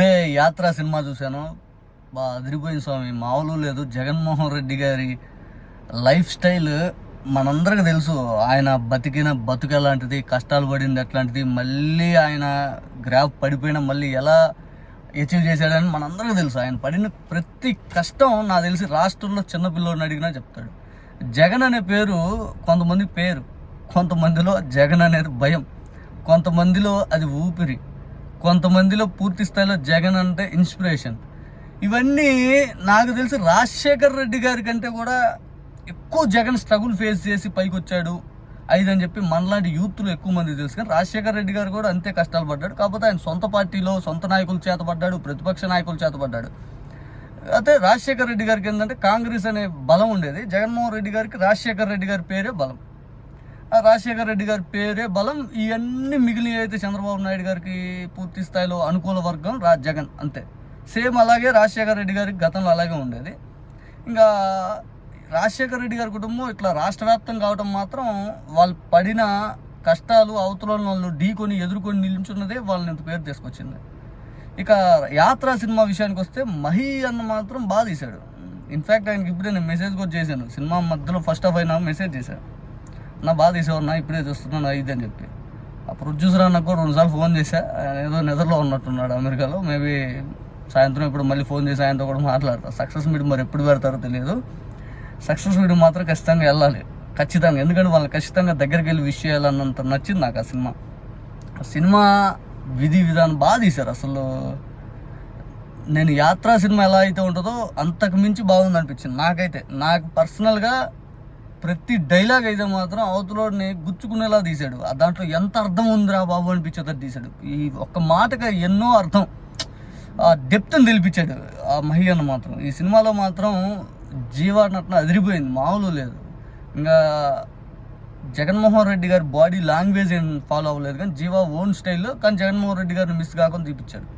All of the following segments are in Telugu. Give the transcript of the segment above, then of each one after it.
ఇప్పుడే యాత్ర సినిమా చూశాను. బా అదిరిపోయింది స్వామి. మామూలు లేదు. జగన్మోహన్ రెడ్డి గారి లైఫ్ స్టైల్ మనందరికి తెలుసు. ఆయన బతికిన బతుకు ఎలాంటిది కష్టాలు పడింది ఎట్లాంటిది మళ్ళీ ఆయన గ్రాఫ్ పడిపోయినా మళ్ళీ ఎలా అచీవ్ చేశాడని మనందరికీ తెలుసు. ఆయన పడిన ప్రతి కష్టం నాకు తెలిసి రాష్ట్రంలో చిన్నపిల్లోడిని అడిగినా చెప్తాడు. జగన్ అనే పేరు కొంతమంది పేరు కొంతమందిలో జగన్ అనేది భయం కొంతమందిలో అది ఊపిరి. కొంతమందిలో పూర్తి స్థాయిలో జగన్ అంటే ఇన్స్పిరేషన్ ఇవన్నీ నాకు తెలిసి రాజశేఖర్ రెడ్డి గారి కంటే కూడా ఎక్కువ జగన్ స్ట్రగుల్ ఫేస్ చేసి పైకి వచ్చాడు. ఐదు అని చెప్పి మనలాంటి యూత్లు ఎక్కువ మంది తెలుసు. కానీ రాజశేఖర్ రెడ్డి గారు కూడా అంతే కష్టాలు పడ్డాడు. కాకపోతే ఆయన సొంత పార్టీలో సొంత నాయకుల చేత పడ్డాడు ప్రతిపక్ష నాయకుల చేత పడ్డాడు. అయితే రాజశేఖర్ రెడ్డి గారికి ఏంటంటే కాంగ్రెస్ అనే బలం ఉండేది. జగన్మోహన్ రెడ్డి గారికి రాజశేఖర్ రెడ్డి గారి పేరే బలం. రాజశేఖర్ రెడ్డి గారి పేరే బలం. ఇవన్నీ మిగిలిన అయితే చంద్రబాబు నాయుడు గారికి పూర్తి స్థాయిలో అనుకూల వర్గం రాజ్ జగన్ అంతే. సేమ్ అలాగే రాజశేఖర్ రెడ్డి గారికి గతంలో అలాగే ఉండేది. ఇంకా రాజశేఖర్ రెడ్డి గారి కుటుంబం ఇట్లా రాష్ట్ర వ్యాప్తం కావడం మాత్రం వాళ్ళు పడిన కష్టాలు అవతల వాళ్ళు ఢీకొని ఎదుర్కొని నిలిచున్నదే వాళ్ళని ఇంత పేరు తీసుకొచ్చింది. ఇక యాత్ర సినిమా విషయానికి వస్తే మహి అన్న మాత్రం బాగా తీశాడు. ఇన్ఫ్యాక్ట్ ఆయనకి ఇప్పుడే నేను మెసేజ్ కూడా చేశాను. సినిమా మధ్యలో ఫస్ట్ హాఫ్ అయినా మెసేజ్ చేశాను నా బాగా తీసేవన్నా నా ఇప్పుడే చూస్తున్నాను ఇది అని చెప్పి. ఆ ప్రొడ్యూసర్ అన్న కూడా రెండుసార్లు ఫోన్ చేశా. ఏదో నిద్రలో ఉన్నట్టున్నాడు అమెరికాలో. మేబీ సాయంత్రం ఇప్పుడు మళ్ళీ ఫోన్ చేసి ఆయనతో కూడా మాట్లాడతా. సక్సెస్ మీట్ మరి ఎప్పుడు పెడతారో తెలియదు. సక్సెస్ మీట్ మాత్రం ఖచ్చితంగా వెళ్ళాలి. ఖచ్చితంగా. ఎందుకంటే వాళ్ళని ఖచ్చితంగా దగ్గరికి వెళ్ళి విష్ చేయాలన్నంత నచ్చింది నాకు ఆ సినిమా. ఆ సినిమా విధి విధానం బాగా తీశారు అసలు. నేను యాత్రా సినిమా ఎలా అయితే ఉంటుందో అంతకు మించి బాగుంది అనిపించింది నాకైతే. నాకు పర్సనల్గా ప్రతి డైలాగ్ అయితే మాత్రం అవతలోడిని గుచ్చుకునేలా తీశాడు. ఆ దాంట్లో ఎంత అర్థం ఉందిరా బాబు అనిపించేది తీశాడు. ఈ ఒక్క మాటగా ఎన్నో అర్థం ఆ డెప్త్ని తెలిపించాడు ఆ మహి అన్న మాత్రం. ఈ సినిమాలో మాత్రం జీవా నటన అదిరిపోయింది మామూలు లేదు. ఇంకా జగన్మోహన్ రెడ్డి గారి బాడీ లాంగ్వేజ్ ఏం ఫాలో అవ్వలేదు కానీ జీవా ఓన్ స్టైల్లో కానీ జగన్మోహన్ రెడ్డి గారిని మిస్ కాకుండా చూపించాడు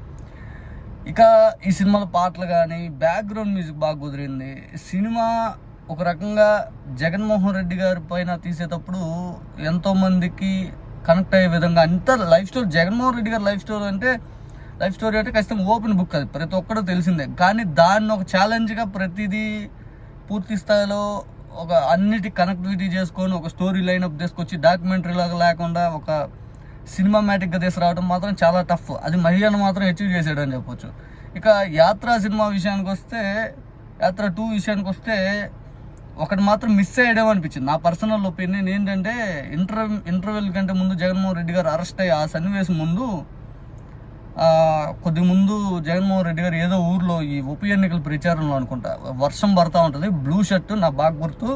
ఇక ఈ సినిమాలో పాటలు కానీ బ్యాక్గ్రౌండ్ మ్యూజిక్ బాగా కుదిరింది. సినిమా ఒక రకంగా జగన్మోహన్ రెడ్డి గారి పైన తీసేటప్పుడు ఎంతోమందికి కనెక్ట్ అయ్యే విధంగా అంత లైఫ్ స్టోరీ జగన్మోహన్ రెడ్డి గారి లైఫ్ స్టోరీ అంటే లైఫ్ స్టోరీ అంటే ఖచ్చితంగా ఓపెన్ బుక్ అది ప్రతి ఒక్కరూ తెలిసిందే. కానీ దాన్ని ఒక ఛాలెంజ్గా ప్రతిదీ పూర్తి స్థాయిలో ఒక అన్నిటి కనెక్టివిటీ చేసుకొని ఒక స్టోరీ లైన్అప్ తీసుకొచ్చి డాక్యుమెంటరీ లాగా లేకుండా ఒక సినిమామేటిక్గా తీసుకురావడం మాత్రం చాలా టఫ్. అది మహిళను మాత్రం అచీవ్ చేసాడు అని చెప్పొచ్చు. ఇక యాత్ర సినిమా విషయానికి వస్తే యాత్ర టూ విషయానికి వస్తే ఒకటి మాత్రం మిస్ అయ్యడం అనిపించింది. నా పర్సనల్ ఒపీనియన్ ఏంటంటే ఇంటర్ ఇంటర్వెల్ కంటే ముందు జగన్మోహన్ రెడ్డి గారు అరెస్ట్ అయ్యి ఆ సన్నివేశం ముందు కొద్ది ముందు జగన్మోహన్ రెడ్డి గారు ఏదో ఊర్లో ఈ ఉప ఎన్నికల ప్రచారంలో అనుకుంటా వర్షం పడతా ఉంటుంది బ్లూ షర్ట్ నా బాగా గుర్తు.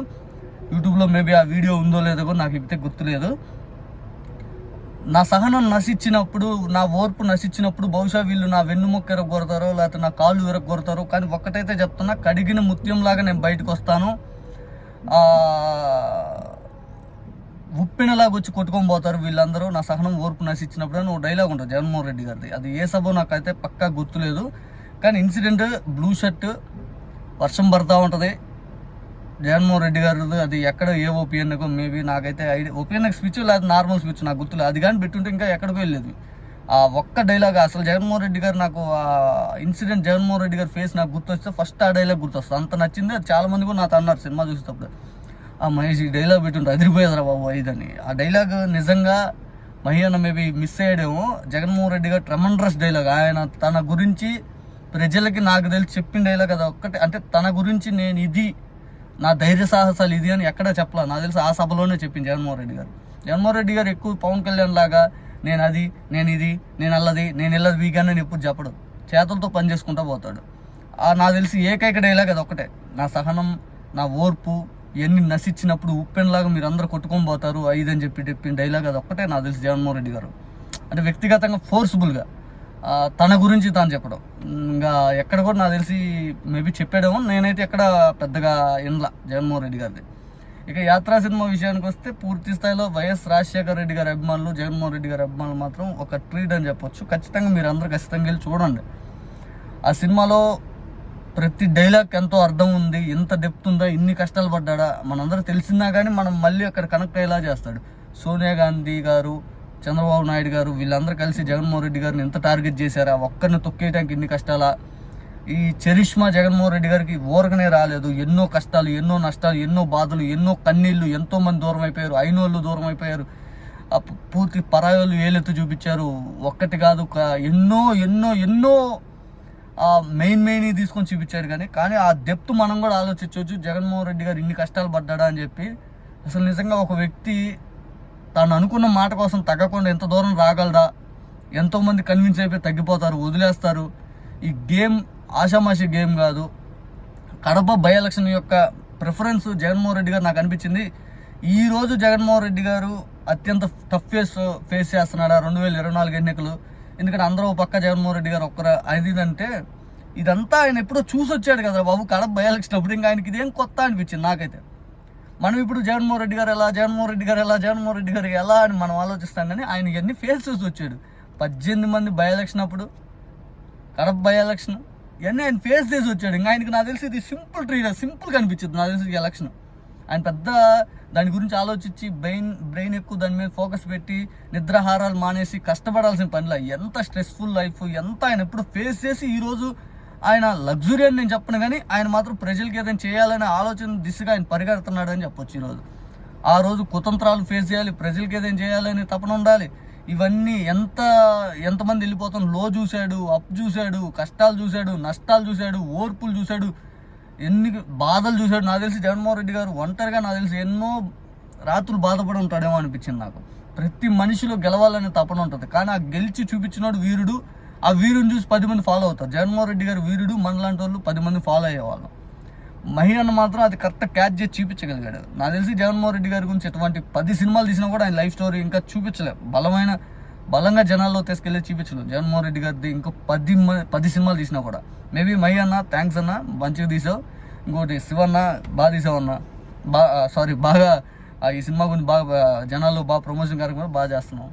యూట్యూబ్లో మేబీ ఆ వీడియో ఉందో లేదో కూడా నాకు ఇప్పుడే గుర్తులేదు. నా సహనం నశించినప్పుడు నా ఓర్పు నశించినప్పుడు బహుశా వీళ్ళు నా వెన్నుముక్క ఎరగొడతారో లేకపోతే నా కాళ్ళు ఎరగొడతారో కానీ ఒక్కటైతే చెప్తున్నా కడిగిన ముత్యంలాగా నేను బయటకు వస్తాను. ఉప్పినలాగా వచ్చి కొట్టుకొని పోతారు వీళ్ళందరూ. నా సహనం ఓర్పు నశించినప్పుడు అని ఒక డైలాగ్ ఉంటుంది జగన్మోహన్ రెడ్డి గారిది. అది ఏ సభ నాకైతే పక్కా గుర్తులేదు. కానీ ఇన్సిడెంట్ బ్లూ షర్ట్ వర్షం పడతా ఉంటుంది. జగన్మోహన్ రెడ్డి గారు అది ఎక్కడ ఏ ఓపీఎన్కో మేబీ నాకైతే ఐడియా ఓపీఎన్కి స్విచ్ లేదా నార్మల్ స్విచ్ నాకు గుర్తులేదు. అది కానీ పెట్టుంటే ఇంకా ఎక్కడికో వెళ్ళలేదు ఆ ఒక్క డైలాగ్ అసలు జగన్మోహన్ రెడ్డి గారు నాకు ఆ ఇన్సిడెంట్ జగన్మోహన్ రెడ్డి గారి ఫేస్ నాకు గుర్తొస్తే ఫస్ట్ ఆ డైలాగ్ గుర్తొస్తుంది. అంత నచ్చింది అది చాలా మంది కూడా నాతో అన్నారు సినిమా చూసేటప్పుడు. ఆ మహేష్ ఈ డైలాగ్ పెట్టుంటే అదిరిపోయేదిరా బాబు ఇదని ఆ డైలాగ్ నిజంగా మహిళ మేబీ మిస్ అయ్యాడేమో. జగన్మోహన్ రెడ్డి గారు ట్రమండ్రస్ డైలాగ్ ఆయన తన గురించి ప్రజలకి నాకు తెలిసి చెప్పిన డైలాగ్ అది ఒక్కటే. అంటే తన గురించి నేను ఇది నా ధైర్య సాహసాలు ఇది అని ఎక్కడా చెప్పలా. నాకు తెలిసి ఆ సభలోనే చెప్పింది జగన్మోహన్ రెడ్డి గారు. జగన్మోహన్ రెడ్డి గారు ఎక్కువ పవన్ కళ్యాణ్ లాగా నేను అది నేను ఇది నేను అల్లది నేను ఇల్లది వీగాన్ని అని ఎప్పుడు చెప్పడు. చేతులతో పని చేసుకుంటూ పోతాడు. నాకు తెలిసి ఏకైక డైలాగ్ అది ఒకటే నా సహనం నా ఓర్పు ఇవన్నీ నశించినప్పుడు ఉప్పెన్లాగా మీరు అందరూ కొట్టుకొని పోతారు ఐదు అని చెప్పి చెప్పిన డైలాగ్ అది ఒక్కటే నాకు తెలిసి జగన్మోహన్ రెడ్డి గారు. అంటే వ్యక్తిగతంగా ఫోర్స్ఫుల్గా తన గురించి తాను చెప్పడం. ఇంకా ఎక్కడ కూడా నాకు తెలిసి మేబీ చెప్పాడేమో నేనైతే ఎక్కడ పెద్దగా వినలా జగన్మోహన్ రెడ్డి గారిది. ఇక యాత్రా సినిమా విషయానికి వస్తే పూర్తి స్థాయిలో వైఎస్ రాజశేఖర రెడ్డి గారి అభిమానులు జగన్మోహన్ రెడ్డి గారి అభిమానులు మాత్రం ఒక ట్రీట్ అని చెప్పొచ్చు. ఖచ్చితంగా మీరు అందరూ ఖచ్చితంగా వెళ్ళి చూడండి. ఆ సినిమాలో ప్రతి డైలాగ్ ఎంతో అర్థం ఉంది ఎంత డెప్త్ ఉందా ఇన్ని కష్టాలు పడ్డాడా మనందరూ తెలిసిందా కానీ మనం మళ్ళీ అక్కడ కనెక్ట్ అయ్యేలా చేస్తాడు. సోనియా గాంధీ గారు చంద్రబాబు నాయుడు గారు వీళ్ళందరూ కలిసి జగన్మోహన్ రెడ్డి గారిని ఎంత టార్గెట్ చేశారా ఒక్కరిని తొక్కేయడానికి ఇన్ని కష్టాలా? ఈ చరిష్మా జగన్మోహన్ రెడ్డి గారికి ఊరకనే రాలేదు. ఎన్నో కష్టాలు ఎన్నో నష్టాలు ఎన్నో బాధలు ఎన్నో కన్నీళ్ళు ఎంతో మంది దూరం అయిపోయారు. అయినోళ్ళు దూరం అయిపోయారు. పూర్తి పరాయోళ్ళు ఏలెత్తు చూపించారు. ఒక్కటి కాదు ఎన్నో ఎన్నో ఎన్నో మెయిన్ మెయిన్ తీసుకొని చూపించారు కానీ కానీ ఆ డెప్త్ మనం కూడా ఆలోచించవచ్చు. జగన్మోహన్ రెడ్డి గారు ఇన్ని కష్టాలు పడ్డాడా అని చెప్పి అసలు నిజంగా ఒక వ్యక్తి తాను అనుకున్న మాట కోసం తగ్గకుండా ఎంత దూరం రాగలదా ఎంతోమంది కన్విన్స్ అయిపోయి తగ్గిపోతారు వదిలేస్తారు. ఈ గేమ్ ఆషామాషి గేమ్ కాదు. కడప బై ఎలక్షన్ యొక్క ప్రిఫరెన్స్ జగన్మోహన్ రెడ్డి గారు నాకు అనిపించింది. ఈరోజు జగన్మోహన్ రెడ్డి గారు అత్యంత టఫ్ ఫేస్ ఫేస్ చేస్తున్నాడు రెండు వేల ఇరవై నాలుగు ఎన్నికలు. ఎందుకంటే అందరూ పక్క జగన్మోహన్ రెడ్డి గారు ఒక్కరు అది ఇదంటే ఇదంతా ఆయన ఎప్పుడో చూసి వచ్చాడు కదా బాబు. కడప బై ఎలక్షన్ అప్పుడు ఇంకా ఆయనకి ఇదేం కొత్త అనిపించింది నాకైతే. మనం ఇప్పుడు జగన్మోహన్ రెడ్డి గారు ఎలా జగన్మోహన్ రెడ్డి గారు ఎలా జగన్మోహన్ రెడ్డి గారు ఎలా అని మనం ఆలోచిస్తాం కానీ ఆయన ఇవన్నీ ఫేస్ చేసి వచ్చాడు. పద్దెనిమిది మంది బై ఎలక్షన్ అప్పుడు. Kadapa by election. ఇవన్నీ ఆయన ఫేస్ చేసి వచ్చాడు. ఇంకా ఆయనకి నాకు తెలిసి ఇది సింపుల్ ట్రీట్ సింపుల్ కనిపించింది. నాకు తెలిసి ఎలక్షన్ ఆయన పెద్ద దాని గురించి ఆలోచించి బ్రెయిన్ బ్రెయిన్ ఎక్కువ దాని మీద ఫోకస్ పెట్టి నిద్రాహారాలు మానేసి కష్టపడాల్సిన పనిలా ఎంత స్ట్రెస్ఫుల్ లైఫ్ ఎంత ఆయన ఎప్పుడు ఫేస్ చేసి ఈరోజు ఆయన లగ్జరీ అని నేను చెప్పను కానీ ఆయన మాత్రం ప్రజలకి ఏదైనా చేయాలనే ఆలోచన దిశగా ఆయన పరిగెడుతున్నాడు అని చెప్పొచ్చు ఈరోజు. ఆ రోజు కుతంత్రాలు ఫేస్ చేయాలి ప్రజలకి ఏదైనా చేయాలని తపన ఉండాలి. ఇవన్నీ ఎంత ఎంతమంది వెళ్ళిపోతాం లో చూశాడు అప్ చూశాడు కష్టాలు చూశాడు నష్టాలు చూశాడు ఓర్పులు చూశాడు ఎన్ని బాధలు చూశాడు? నాకు తెలిసి జగన్మోహన్ రెడ్డి గారు ఒంటరిగా నాకు తెలిసి ఎన్నో రాత్రులు బాధపడి ఉంటాడేమో అనిపించింది నాకు. ప్రతి మనిషిలో గెలవాలనే తపన ఉంటుంది. కానీ ఆ గెలిచి చూపించినాడు వీరుడు. ఆ వీరుని చూసి పది మంది ఫాలో అవుతారు. జగన్మోహన్ రెడ్డి గారు వీరుడు మనలాంటి వాళ్ళు పది మంది ఫాలో అయ్యేవాళ్ళం. మహిళను మాత్రం అది కరెక్ట్ క్యాచ్ చేసి చూపించగలిగాడు. నాకు తెలిసి జగన్మోహన్ రెడ్డి గారి గురించి ఎటువంటి పది సినిమాలు తీసినా కూడా ఆయన లైఫ్ స్టోరీ ఇంకా చూపించలేదు బలమైన బలంగా జనాల్లో తీసుకెళ్ళి చూపించలేదు. జగన్మోహన్ రెడ్డి గారిది ఇంకా పది మ- పది సినిమాలు తీసినా కూడా. మేబీ మహి అన్న థ్యాంక్స్ అన్న మంచిగా తీసావు. ఇంకోటి శివన్న బాగా తీసావు అన్న. బా సారీ బాగా ఆ, ఈ సినిమా గురించి బాగా జనాల్లో బాగా ప్రమోషన్ కార్యక్రమం బాగా చేస్తున్నాం